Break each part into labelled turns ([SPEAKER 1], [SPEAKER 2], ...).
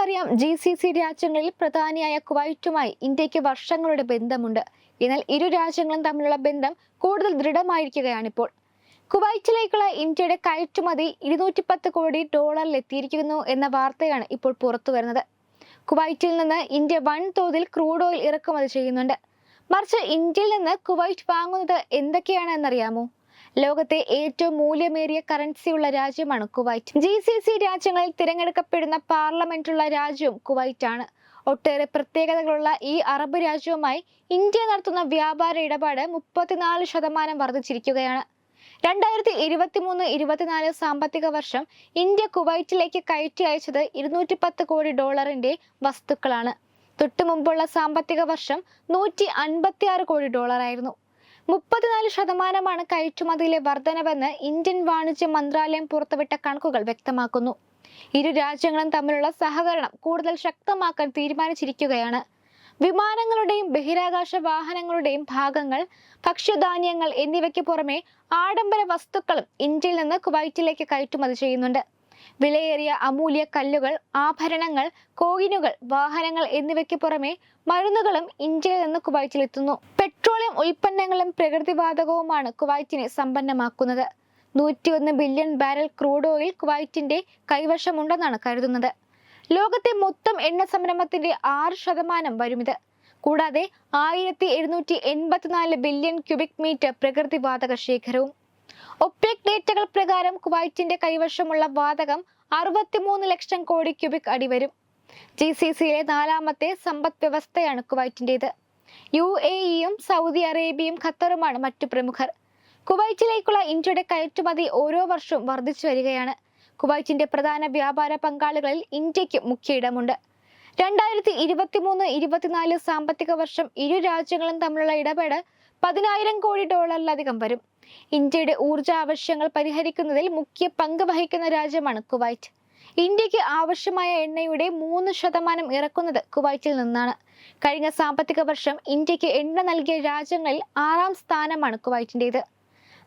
[SPEAKER 1] നമുക്കറിയാം G C C രാജ്യങ്ങളിൽ പ്രധാനിയായ കുവൈറ്റുമായി ഇന്ത്യയ്ക്ക് വർഷങ്ങളുടെ ബന്ധമുണ്ട്. എന്നാൽ ഇരു രാജ്യങ്ങളും തമ്മിലുള്ള ബന്ധം കൂടുതൽ ദൃഢമായിരിക്കുകയാണിപ്പോൾ. കുവൈറ്റിലേക്കുള്ള ഇന്ത്യയുടെ കയറ്റുമതി ഇരുന്നൂറ്റി പത്ത് കോടി ഡോളറിൽ എത്തിയിരിക്കുന്നു എന്ന വാർത്തയാണ് ഇപ്പോൾ പുറത്തു വരുന്നത്. കുവൈറ്റിൽ നിന്ന് ഇന്ത്യ വൻതോതിൽ ക്രൂഡ് ഓയിൽ ഇറക്കുമതി ചെയ്യുന്നുണ്ട്. മറിച്ച് ഇന്ത്യയിൽ നിന്ന് കുവൈറ്റ് വാങ്ങുന്നത് എന്തൊക്കെയാണ് എന്നറിയാമോ? ലോകത്തെ ഏറ്റവും മൂല്യമേറിയ കറൻസിയുള്ള രാജ്യമാണ് കുവൈറ്റ്. ജി സി സി രാജ്യങ്ങളിൽ തിരഞ്ഞെടുക്കപ്പെടുന്ന പാർലമെന്റുള്ള രാജ്യവും കുവൈറ്റ് ആണ് ഒട്ടേറെ പ്രത്യേകതകളുള്ള ഈ അറബ് രാജ്യവുമായി ഇന്ത്യ നടത്തുന്ന വ്യാപാര ഇടപാട് മുപ്പത്തിനാല് ശതമാനം വർദ്ധിച്ചിരിക്കുകയാണ്. രണ്ടായിരത്തി ഇരുപത്തി മൂന്ന് ഇരുപത്തിനാല് സാമ്പത്തിക വർഷം ഇന്ത്യ കുവൈറ്റിലേക്ക് കയറ്റി അയച്ചത് ഇരുന്നൂറ്റി പത്ത് കോടി ഡോളറിന്റെ വസ്തുക്കളാണ്. തൊട്ടു മുമ്പുള്ള സാമ്പത്തിക വർഷം നൂറ്റി അൻപത്തി ആറ് കോടി ഡോളറായിരുന്നു. മുപ്പത്തിനാല് ശതമാനമാണ് കയറ്റുമതിയിലെ വർധനവെന്ന് ഇന്ത്യൻ വാണിജ്യ മന്ത്രാലയം പുറത്തുവിട്ട കണക്കുകൾ വ്യക്തമാക്കുന്നു. ഇരു രാജ്യങ്ങളും തമ്മിലുള്ള സഹകരണം കൂടുതൽ ശക്തമാക്കാൻ തീരുമാനിച്ചിരിക്കുകയാണ്. വിമാനങ്ങളുടെയും ബഹിരാകാശ വാഹനങ്ങളുടെയും ഭാഗങ്ങൾ ഭക്ഷ്യധാന്യങ്ങൾ എന്നിവയ്ക്ക് പുറമെ ആഡംബര വസ്തുക്കളും ഇന്ത്യയിൽ നിന്ന് കുവൈറ്റിലേക്ക് കയറ്റുമതി ചെയ്യുന്നുണ്ട്. വിലയേറിയ അമൂല്യ കല്ലുകൾ ആഭരണങ്ങൾ കോയിനുകൾ വാഹനങ്ങൾ എന്നിവയ്ക്ക് പുറമെ മരുന്നുകളും ഇന്ത്യയിൽ നിന്ന് കുവൈറ്റിലെത്തുന്നു പെട്രോളിയം ഉൽപ്പന്നങ്ങളും പ്രകൃതിവാതകവുമാണ് കുവൈറ്റിനെ സമ്പന്നമാക്കുന്നത്. നൂറ്റിയൊന്ന് ബില്യൺ ബാരൽ ക്രൂഡ് ഓയിൽ കുവൈറ്റിന്റെ കൈവശമുണ്ടെന്നാണ് കരുതുന്നത്. ലോകത്തെ മൊത്തം എണ്ണ സംരംഭത്തിന്റെ ആറ് ശതമാനം വരുമിത്. കൂടാതെ ആയിരത്തി എഴുന്നൂറ്റി എൺപത്തിനാല് ബില്യൺ ക്യൂബിക് മീറ്റർ പ്രകൃതിവാതക ശേഖരവും ഒപെക് ഡേറ്റകൾ പ്രകാരം കുവൈറ്റിന്റെ കൈവശമുള്ള വാതകം അറുപത്തിമൂന്ന് ലക്ഷം കോടി ക്യൂബിക് അടി വരും. ജി സി സിയിലെ നാലാമത്തെ സമ്പദ് വ്യവസ്ഥയാണ് കുവൈറ്റിന്റെത് യു എ ഇയും സൗദി അറേബ്യയും ഖത്തറുമാണ് മറ്റു പ്രമുഖർ. കുവൈറ്റിലേക്കുള്ള ഇന്ത്യയുടെ കയറ്റുമതി ഓരോ വർഷവും വർദ്ധിച്ചു വരികയാണ്. കുവൈറ്റിന്റെ പ്രധാന വ്യാപാര പങ്കാളികളിൽ ഇന്ത്യയ്ക്ക് മുഖ്യ ഇടമുണ്ട്. രണ്ടായിരത്തി ഇരുപത്തിമൂന്ന് ഇരുപത്തിനാല് സാമ്പത്തിക വർഷം ഇരു രാജ്യങ്ങളും തമ്മിലുള്ള ഇടപാട് പതിനായിരം കോടി ഡോളറിലധികം വരും. ഇന്ത്യയുടെ ഊർജ ആവശ്യങ്ങൾ പരിഹരിക്കുന്നതിൽ മുഖ്യ പങ്ക് വഹിക്കുന്ന രാജ്യമാണ് കുവൈറ്റ്. ഇന്ത്യയ്ക്ക് ആവശ്യമായ എണ്ണയുടെ മൂന്ന് ശതമാനം ഇറക്കുന്നത് കുവൈറ്റിൽ നിന്നാണ്. കഴിഞ്ഞ സാമ്പത്തിക വർഷം ഇന്ത്യയ്ക്ക് എണ്ണ നൽകിയ രാജ്യങ്ങളിൽ ആറാം സ്ഥാനമാണ് കുവൈറ്റിന്റെത്.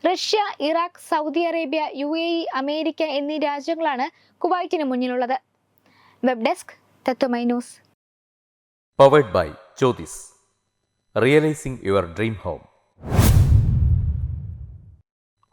[SPEAKER 1] Russia Iraq Saudi Arabia U A E America എന്നീ രാജ്യങ്ങളാണ് കുവൈറ്റിന് മുന്നിലുള്ളത്. Web desk Tatwamayi news.
[SPEAKER 2] Powered by Jyothis realising your dream home